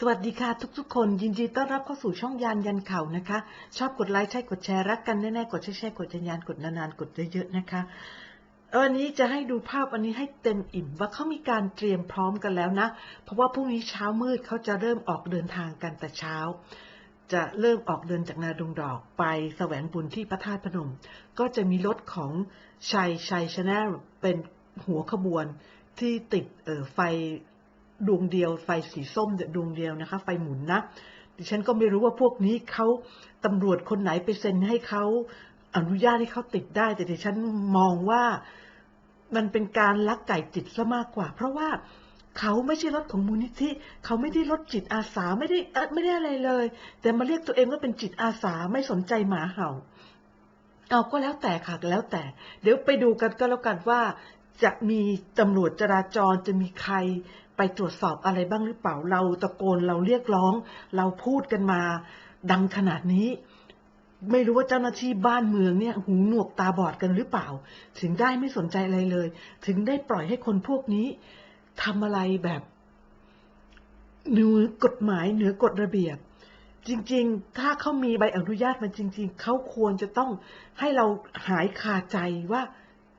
สวัสดีค่ะทุกๆ คนยินดีต้อนรับเข้าสู่ช่องยานยันเข่านะคะ ชอบกดไลค์ใช่กดแชร์รักกันแน่ๆกดแชร์กดยานกดนานๆกดเยอะๆนะคะวันนี้จะให้ดูภาพอันนี้ให้เต็มอิ่มว่าเขามีการเตรียมพร้อมกันแล้วนะ เพราะว่าพรุ่งนี้เช้ามืดเขาจะเริ่มออกเดินทางกันแต่เช้า จะเริ่มออกเดินจากนาดงดอกไปแสวงบุญที่พระธาตุพนม ก็จะมีรถของชัยชัยชาแนลเป็นหัวขบวนที่ติดออไฟ ดวงเดียวไฟสีส้มเดวงเดียวนะคะ ไฟหมุนนะดิฉันก็ไม่รู้ว่าพวกนี้เขาตำรวจคนไหนไปเซ็นให้เขาอนุญาตให้เขาติดได้ แต่ดิฉันมองว่ามันเป็นการลักไก่จิตซะมากกว่า เพราะว่าเขาไม่ใช่รถของมูลนิธิเขาไม่ได้รถจิตอาสาไม่ได้อ่อไม่ได้อะไรเลย แต่มาเรียกตัวเองว่าเป็นจิตอาสาไม่สนใจหมาเห่าเอาก็แล้วแต่ค่ะแล้วแต่ เดี๋ยวไปดูกันก็แล้วกันว่า จะมีตำรวจจราจรจะมีใครไปตรวจสอบอะไรบ้างหรือเปล่าเราตะโกนเราเรียกร้อง เราพูดกันมาดังขนาดนี้ ไม่รู้ว่าเจ้าหน้าที่บ้านเมืองเนี่ยหูหนวกตาบอดกันหรือเปล่า ถึงได้ไม่สนใจอะไรเลย ถึงได้ปล่อยให้คนพวกนี้ทำอะไรแบบเหนือกฎหมายเหนือกฎระเบียบ จริง ๆ ถ้าเขามีใบอนุญาตมันจริง ๆเขาควรจะต้องให้เราหายคาใจว่า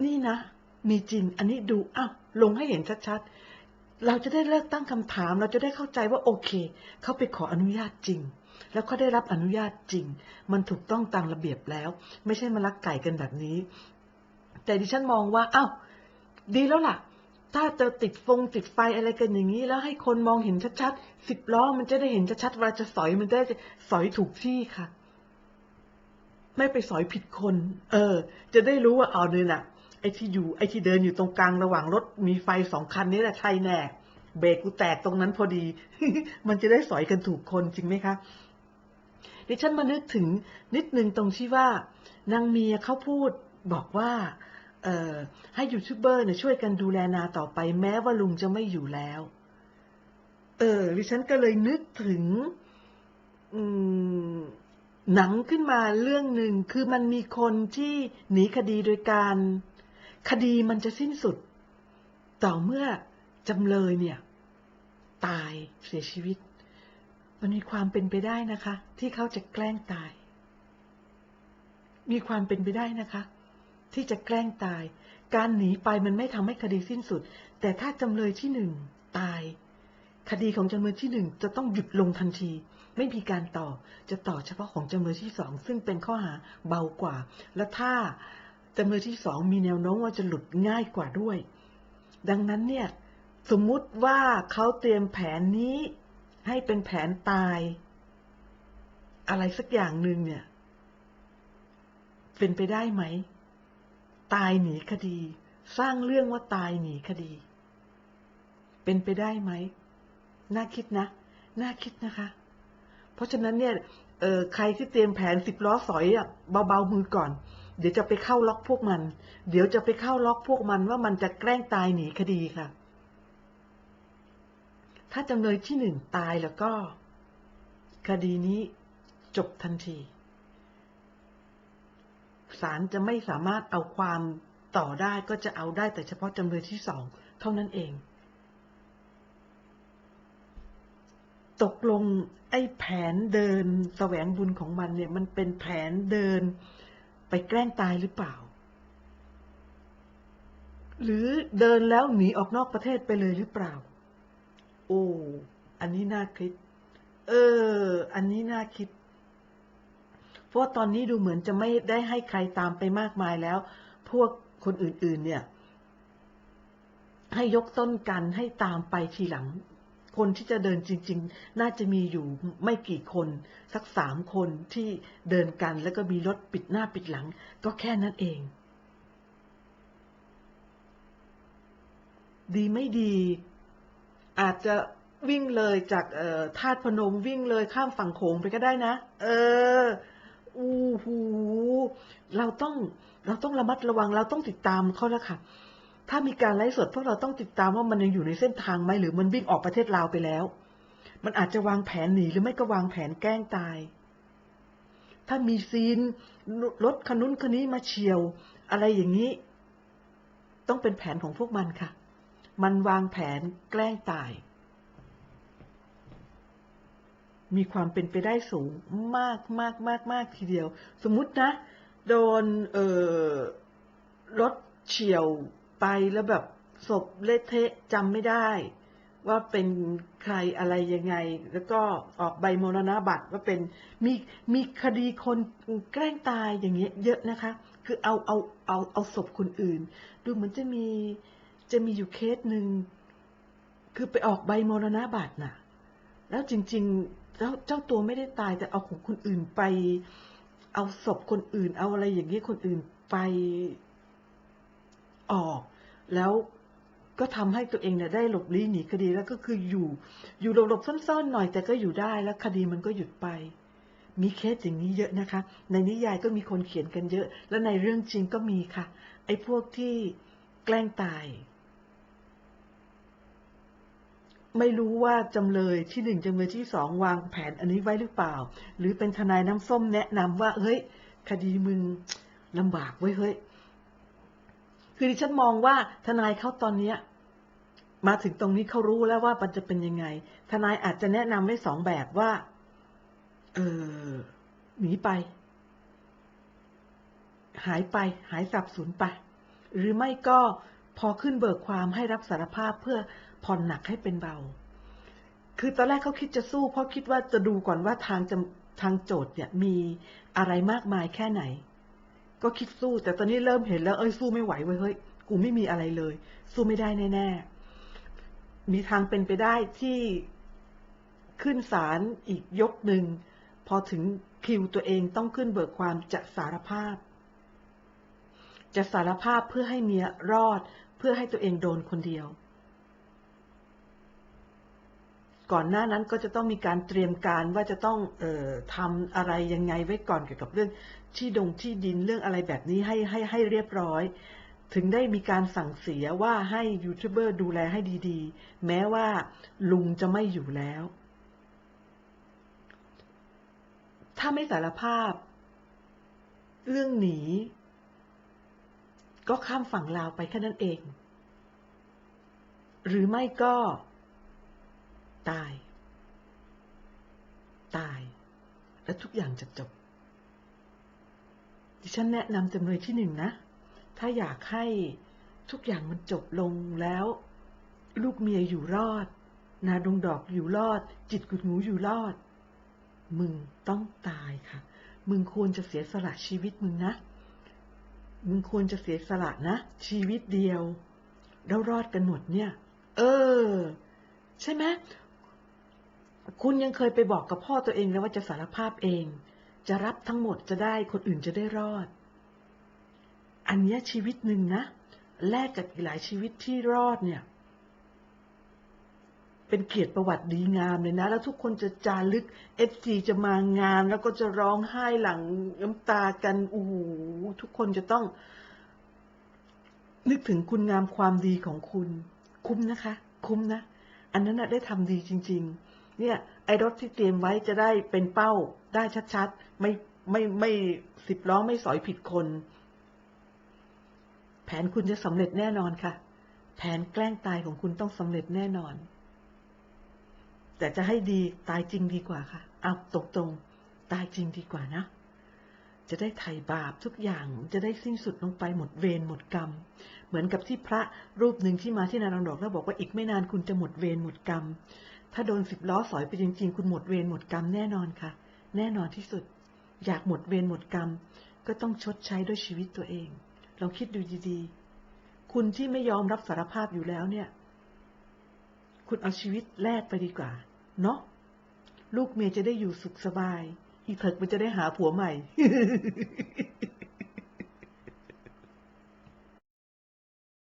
นี่นะ มีจริง อันนี้ดูอ้าวลงให้เห็นชัดๆ เราจะได้เลิกตั้งคำถาม เราจะได้เข้าใจว่าโอเคเขาไปขออนุญาตจริง แล้วเขาได้รับอนุญาตจริง มันถูกต้องตามระเบียบแล้ว ไม่ใช่มาลักไก่กันแบบนี้ แต่ดิฉันมองว่าอ้าวดีแล้วล่ะ ถ้าจะติดฟงติดไฟอะไรกันอย่างนี้ แล้วให้คนมองเห็นชัดๆสิบล้อมันจะได้เห็นชัดๆเวลาจะสอยมันได้สอยถูกที่ค่ะ ไม่ไปสอยผิดคน เออ จะได้รู้ว่าเอาเนี่ยน่ะ ไอ้ที่อยู่ไอ้ที่เดินอยู่ตรงกลางระหว่างรถมีไฟสองคันนี้แหละใช่แน่เบรกกูแตกตรงนั้นพอดี มันจะได้สอยกันถูกคนจริงไหมคะดิฉันมานึกถึงนิดนึงตรงที่ว่านางเมียเขาพูดบอกว่าเออให้ยูทูบเบอร์เนี่ยช่วยกันดูแลนาต่อไปแม้ว่าลุงจะไม่อยู่แล้ว เออดิฉันก็เลยนึกถึงหนังขึ้นมาเรื่องหนึ่งคือมันมีคนที่หนีคดีโดยการ คดีมันจะสิ้นสุด ต่อเมื่อจำเลยเนี่ย ตายเสียชีวิต มันมีความเป็นไปได้นะคะ ที่เขาจะแกล้งตาย มีความเป็นไปได้นะคะ ที่จะแกล้งตาย การหนีไปมันไม่ทำให้คดีสิ้นสุด แต่ถ้าจำเลยที่หนึ่งตาย คดีของจำเลยที่หนึ่งจะต้องหยุดลงทันที ไม่มีการต่อจะต่อเฉพาะของจำเลยที่สองซึ่งเป็นข้อหาเบากว่า และถ้า จำเลยที่สองมีแนวโน้มว่าจะหลุดง่ายกว่าด้วย ดังนั้นเนี่ย สมมุติว่าเขาเตรียมแผนนี้ให้เป็นแผนตาย อะไรสักอย่างหนึ่งเนี่ย เป็นไปได้ไหม ตายหนีคดี สร้างเรื่องว่าตายหนีคดี เป็นไปได้ไหม น่าคิดนะ น่าคิดนะคะ เพราะฉะนั้นเนี่ยใครที่เตรียมแผนสิบล้อสอยอะเบาๆมือก่อน เดี๋ยวจะไปเข้าล็อกพวกมัน เดี๋ยวจะไปเข้าล็อกพวกมันว่ามันจะแกล้งตายหนีคดีค่ะ ถ้าจำเลยที่หนึ่งตายแล้วก็ คดีนี้จบทันที ศาลจะไม่สามารถเอาความต่อได้ก็จะเอาได้แต่เฉพาะจำเลยที่สองเท่านั้นเอง ตกลงไอ้แผนเดินแสวงบุญของมันเนี่ย มันเป็นแผนเดิน ไปแกล้งตายหรือเปล่า หรือเดินแล้วหนีออกนอกประเทศไปเลยหรือเปล่า โอ้ อันนี้น่าคิด เออ อันนี้น่าคิด เพราะตอนนี้ดูเหมือนจะไม่ได้ให้ใครตามไปมากมายแล้ว พวกคนอื่น ๆ เนี่ย ให้ยกต้นกันให้ตามไปทีหลัง คนที่จะเดินจริง ๆ น่าจะมีอยู่ไม่กี่คน สักสามคนที่เดินกันแล้วก็มีรถปิดหน้าปิดหลัง ก็แค่นั้นเอง ดีไม่ดี อาจจะวิ่งเลยจากธาตุพนมวิ่งเลยข้ามฝั่งโขงไปก็ได้นะ เอออู้หูเราต้องเราต้องระมัดระวังเราต้องติดตามเขาแล้วค่ะ ถ้ามีการไลฟ์สดพวกเราต้องติดตามว่ามันยังอยู่ในเส้นทางไหมหรือมันวิ่งออกประเทศลาวไปแล้ว มันอาจจะวางแผนหนีหรือไม่ก็วางแผนแกล้งตาย ถ้ามีซีนรถคันนู้นคันนี้มาเฉียว อะไรอย่างนี้ ต้องเป็นแผนของพวกมันค่ะ มันวางแผนแกล้งตาย มีความเป็นไปได้สูงมากมากมากมากทีเดียว สมมุตินะ โดนเออรถเฉียว ไปแล้วแบบศพเละเทะจำไม่ได้ ว่าเป็นใครอะไรยังไง แล้วก็ออกใบมรณบัตรว่าเป็นมีมีคดีคนแกล้งตายอย่างเงี้ยเยอะนะคะ คือเอาเอาเอาเอาศพคนอื่น ดูเหมือนจะมีจะมีอยู่เคสหนึ่งคือไปออกใบมรณบัตรน่ะ แล้วจริงๆแล้วเจ้าตัวไม่ได้ตายแต่เอาของคนอื่นไป เอาศพคนอื่น เอาอะไรอย่างนี้ยคนอื่นไป ออก แล้วก็ทำให้ตัวเองเนี่ยได้หลบลี้หนีคดีแล้วก็คืออยู่ อยู่หลบๆซ่อนๆหน่อยแต่ก็อยู่ได้แล้วคดีมันก็หยุดไป มีเคสอย่างนี้เยอะนะคะ ในนิยายก็มีคนเขียนกันเยอะ และในเรื่องจริงก็มีค่ะ ไอ้พวกที่แกล้งตาย ไม่รู้ว่าจำเลยที่หนึ่งจำเลยที่สองวางแผนอันนี้ไว้หรือเปล่า หรือเป็นทนายน้ำส้มแนะนำว่าเฮ้ย คดีมึงลำบากไว้ยเฮ้ย คือดิฉันมองว่าทนายเขาตอนเนี้ยมาถึงตรงนี้เขารู้แล้วว่ามันจะเป็นยังไง ทนายอาจจะแนะนำไว้สองแบบว่า เออหนีไป หายไป หายสับสูญไป หรือไม่ก็พอขึ้นเบิกความให้รับสารภาพเพื่อผ่อนหนักให้เป็นเบา คือตอนแรกเขาคิดจะสู้ เพราะคิดว่าจะดูก่อนว่าทางจำทางโจทย์เนี่ยมีอะไรมากมายแค่ไหน ก็คิดสู้ แต่ตอนนี้เริ่มเห็นแล้วเอ้ยสู้ไม่ไหวเว้ยเฮ้ยกูไม่มีอะไรเลย สู้ไม่ได้แน่ๆมีทางเป็นไปได้ที่ขึ้นศาลอีกยกหนึ่งพอถึงคิวตัวเองต้องขึ้นเบิกความจะสารภาพ จะสารภาพเพื่อให้เมียรอด เพื่อให้ตัวเองโดนคนเดียว ก่อนหน้านั้นก็จะต้องมีการเตรียมการว่าจะต้องออทำอะไรยังไงไว้ก่อนเกี่ยวกับเรื่องที่ดงที่ดินเรื่องอะไรแบบนี้ให้ให้ให้เรียบร้อย ถึงได้มีการสั่งเสียว่าให้ยูทูบเบอร์ดูแลให้ดีๆ แม้ว่าลุงจะไม่อยู่แล้ว ถ้าไม่สารภาพ เรื่องหนี ก็ข้ามฝั่งลาวไปแค่นั้นเอง หรือไม่ก็ ตาย ตาย และทุกอย่างจะจบ ดิฉันแนะนำจำเลยที่หนึ่งนะ ถ้าอยากให้ทุกอย่างมันจบลงแล้ว ลูกเมียอยู่รอด นาดงดอกอยู่รอด จิตกุดงูอยู่รอด มึงต้องตายค่ะ มึงควรจะเสียสละชีวิตมึงนะ มึงควรจะเสียสละนะ ชีวิตเดียวแล้วรอดกันหมดเนี่ย เออ ใช่ไหม คุณยังเคยไปบอกกับพ่อตัวเองแล้วว่าจะสารภาพเอง จะรับทั้งหมดจะได้คนอื่นจะได้รอด อันนี้ชีวิตหนึ่งนะ แลกกับอีกหลายชีวิตที่รอดเนี่ย เป็นเกียรติประวัติดีงามเลยนะ แล้วทุกคนจะจารึกเอฟซีจะมางาน แล้วก็จะร้องไห้หลังน้ำตากันโอ้โหทุกคนจะต้อง นึกถึงคุณงามความดีของคุณ คุ้มนะคะ คุ้มนะ อันนั้นได้ทำดีจริง ๆ เนี่ยไอ้รถที่เตรียมไว้จะได้เป็นเป้าได้ชัดๆ ไม่ไม่ไม่สิบล้อไม่สอยผิดคน แผนคุณจะสำเร็จแน่นอนค่ะ แผนแกล้งตายของคุณต้องสำเร็จแน่นอน แต่จะให้ดีตายจริงดีกว่าค่ะเอาตรงๆตายจริงดีกว่านะ จะได้ไถ่บาปทุกอย่างจะได้สิ้นสุดลงไปหมดเวรหมดกรรม เหมือนกับที่พระรูปหนึ่งที่มาที่นารองดอกแล้วบอกว่าอีกไม่นานคุณจะหมดเวรหมดกรรม ถ้าโดนสิบล้อสอยไปจริงๆ คุณหมดเวรหมดกรรมแน่นอนค่ะ แน่นอนที่สุด อยากหมดเวรหมดกรรม ก็ต้องชดใช้ด้วยชีวิตตัวเอง ลองคิดดูดีๆ คุณที่ไม่ยอมรับสารภาพอยู่แล้วเนี่ย คุณเอาชีวิตแลกไปดีกว่า เนาะ ลูกเมียจะได้อยู่สุขสบาย อีเถิกมันจะได้หาผัวใหม่